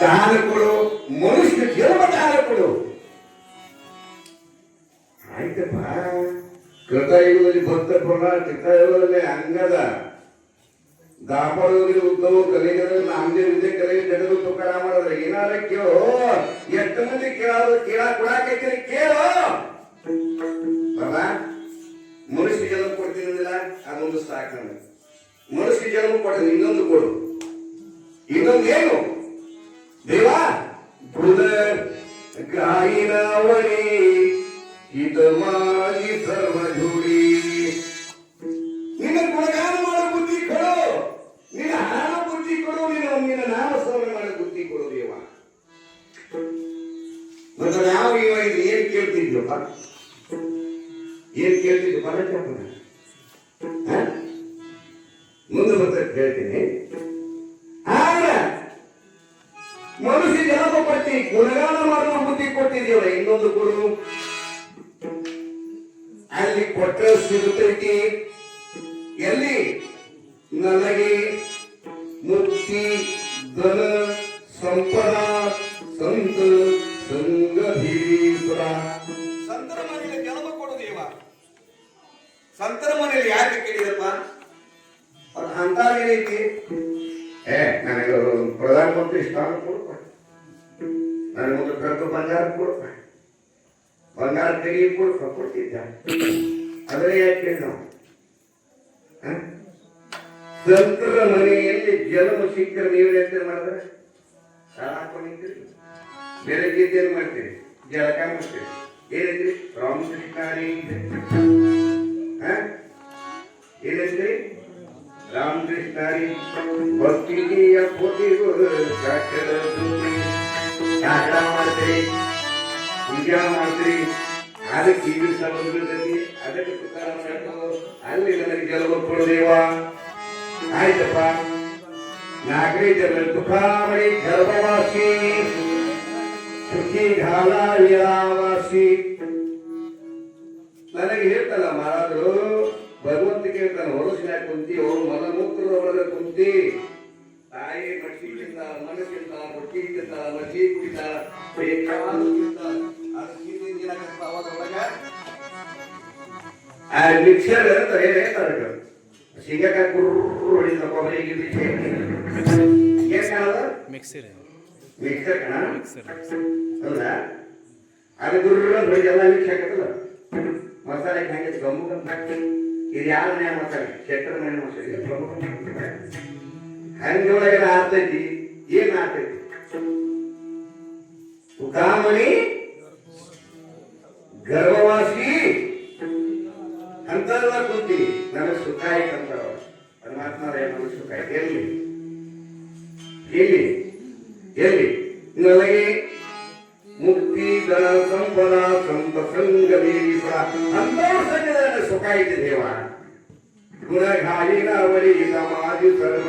ದಾನ ಮನುಷ್ಯ ಜನ್ಮ ದಾನ ಕೊಡು ಆಯ್ತಪ್ಪ. ಕೃತಯುಗದಲ್ಲಿ ಭಕ್ತ ಪ್ರಭ ಕೃತಯುಗದಲ್ಲಿ ಅಂಗದ. ದಾಪರದಲ್ಲಿ ಉದ್ದವು ಕಲಿಗದಲ್ಲಿ ನಾಮದೇವ್ ಇದೆ ಕಲಿಗೆ ನಡೆದು ತುಕಾರ ಮಾಡಿದ್ರೆ ಏನಾರ ಕೇಳೋ ಎಷ್ಟು ಮಂದಿ ಕೇಳೋದು ಕೇಳ ಕೊಡಾಕೈತಿ ಕೇಳೋ. ಬಾಬಾ, ಮನುಷ್ಯ ಜನ್ಮ ಕೊಡ್ತೀನಿಲ್ಲ ಅದೊಂದು ಸಾಕು ಮನುಷ್ಯ ಜನ್ಮ ಕೊಡ್ತೀನಿ, ಇನ್ನೊಂದು ಕೊಡು. ಇನ್ನೊಂದು ಏನು? ಬುಧ ಗಾಯಿನವಳಿ ಹಿತವಾಗಿ ಸರ್ವ ಜೋಡಿ. ನಿನ್ನ ಗುಣಗಾನ ಮಾಡೋ ಬುದ್ಧಿ ಕೊಡು. ನಿನ್ನ ಹಣ ಬುದ್ಧಿ ಕೊಡು. ನಿನ್ನ ನಿನ್ನ ನಾಮಸ್ಮರಣೆ ಮಾಡೋ ಬುದ್ಧಿ ಕೊಡು ದೇವ. ಮತ್ತೆ ನಾವು ಇವಾಗ ಏನ್ ಕೇಳ್ತಿದ್ಯಪ್ಪ ಏನ್ ಕೇಳ್ತಿದ್ವಿ ಬರತ್ತಪ್ಪ ಮುಂದೆ ಬರ್ತಾ ಹೇಳ್ತೀನಿ. ಪಟ್ಟಿ ಗುಣಗಾನ ಮಾಡುವ ಬುದ್ಧಿ ಕೊಟ್ಟಿದೆಯಲ್ಲ ಇನ್ನೊಂದು ಗುರು. ಅಲ್ಲಿ ಕೊಟ್ಟ ಸಿಗುತ್ತೈತಿ. ಎಲ್ಲಿ? ನನಗೆ ಮುಕ್ತಿ ಧನ ಸಂಪದ ಸಂತ ಸಂಗಧೀಶ್ವರ ಸಂತರ ಮನೆಯಲ್ಲಿ ಜನ್ಮ ಕೊಡು ದೇವ. ಸಂತರ ಮನೆಯಲ್ಲಿ ಯಾಕೆ ಕೇಳಿದಪ್ಪ? ಅವ್ರ ಅಂತ ಏನೈತಿ ಏ ನನಗೆ ಪ್ರಧಾನಮಂತ್ರಿ ಸ್ಥಾನ ಕೊಡಪ್ಪ ನನಗೊಂದು ಕರ್ಕ ಬಂಗಾರ ಕೊಡಪ್ಪ ಬಂಗಾರ ತೆಗಿ ಕೊಡಪ್ಪ ಕೊಡ್ತಿದ್ದ ಆದರೆ ಯಾಕೆ ನಾವು? ಸಂತರ ಮನೆಯಲ್ಲಿ ಜನ್ಮ ಸಿಕ್ಕರೆ ನೀವು ಎಂತ ಮಾಡಿದ್ರೆ ಸಾಲ ಹಾಕೊಂಡು ನಿಂತೀರಿ. ಬೆಳಗ್ಗೆ ಏನ್ ಮಾಡ್ತೀರಿ? ಜಲಕ ಮಾಡ್ತೀರಿ ಏನೈತ್ರಿ ರಾಮಕೃಷ್ಣಾರಿ ಏನೈತ್ರಿ ರಾಮಕೃಷ್ಣಾರಿ. ಭಕ್ತಿಯ ಕೋಟಿ ಸಾಕರ ದಾನ ಮಾಡ್ತೀರಿ ಪೂಜಾ ಮಾಡ್ತೀರಿ ಅದಕ್ಕೆ ಈ ಸಮುದ್ರದಲ್ಲಿ ಅದಕ್ಕೆ ಅಲ್ಲಿ ನನಗೆ ಗೆಲುವು ಕೊಡುದೇವ ಆಯ್ತಪ್ಪ. ನನಗೆ ಹೇಳ್ತಲ್ಲ ಮಹಾರಾಜರು ಭಗವಂತಿಗೆ ಹೇಳ್ತಾನೆ ಹೊರಸಿನ ಕುಂತಿ ಅವ್ರು ಮಲಮೂತ್ರದ ಒಳಗೆ ಕುಂತಿ. ತಾಯಿ ಮಟ್ಟಿ ತಿಂತ ಮನಸ್ಸಿಂತ ರೊಟ್ಟಿ ತಿಂತ ಮಜ್ಜಿ ಕುಡಿತ ಬೇಕಾದ ತಿಂತ ಅದು ಏನಾಗತ್ತ ಅವಾಗ ಒಳಗ ಆ ಮಿಕ್ಸರ್ ಕುರ್ರು ಹೊಡಿದ ಕೊಬ್ಬರಿ ಗಿಬ್ಬರಿ ಏನ್ ಕಾಣದ ಮಿಕ್ಸಿರ್ ಮಿಕ್ಸರ್ ಕಣ? ಮಿಕ್ಸರ್ ಹೌದಾ? ಅದು ಗುರ್ರ ಹೊಡಿದ ಎಲ್ಲ ಮಿಕ್ಸ್ ಹಾಕತ್ತಲ್ಲ? ಮಸಾಲೆ ಹೆಂಗೆ ಗಮ್ಮು ಗಮ್ ಇದು ಯಾವ ಮಸಾಲೆ ಶೆಟ್ಟರ್ ಮನೆ ಮಸಾಲೆ ಹಂಗೆ ಒಳಗೆ ಆಗ್ತೈತಿ ಏನ್ ಆಗ್ತೈತಿ ಸುಖಾಮಣಿ ಗರ್ಭವಾಸಿ ಅಂತಲ್ಲ ಕುಂತಿ ನನಗೆ ಸುಖ ಆಯ್ತು ಅಂತಾರ ಪರಮಾತ್ಮ ನನಗೆ ಸುಖ ಆಯ್ತು ಎಲ್ಲಿ ಎಲ್ಲಿ ಎಲ್ಲಿ ನನಗೆ ಮುಕ್ತಿ ಧನ ಸಂಪದ ಸಂತ ಸಂಗ ವೀರೀಶ್ವರ ಅಂತವ್ರ ಸಂಗದ ನನಗೆ ಸುಖ ಆಯ್ತು ದೇವ ಗುಣಗಾಯಿನ ಅವಳಿ ಸಮಾಧಿ ಸರ್ವರಿ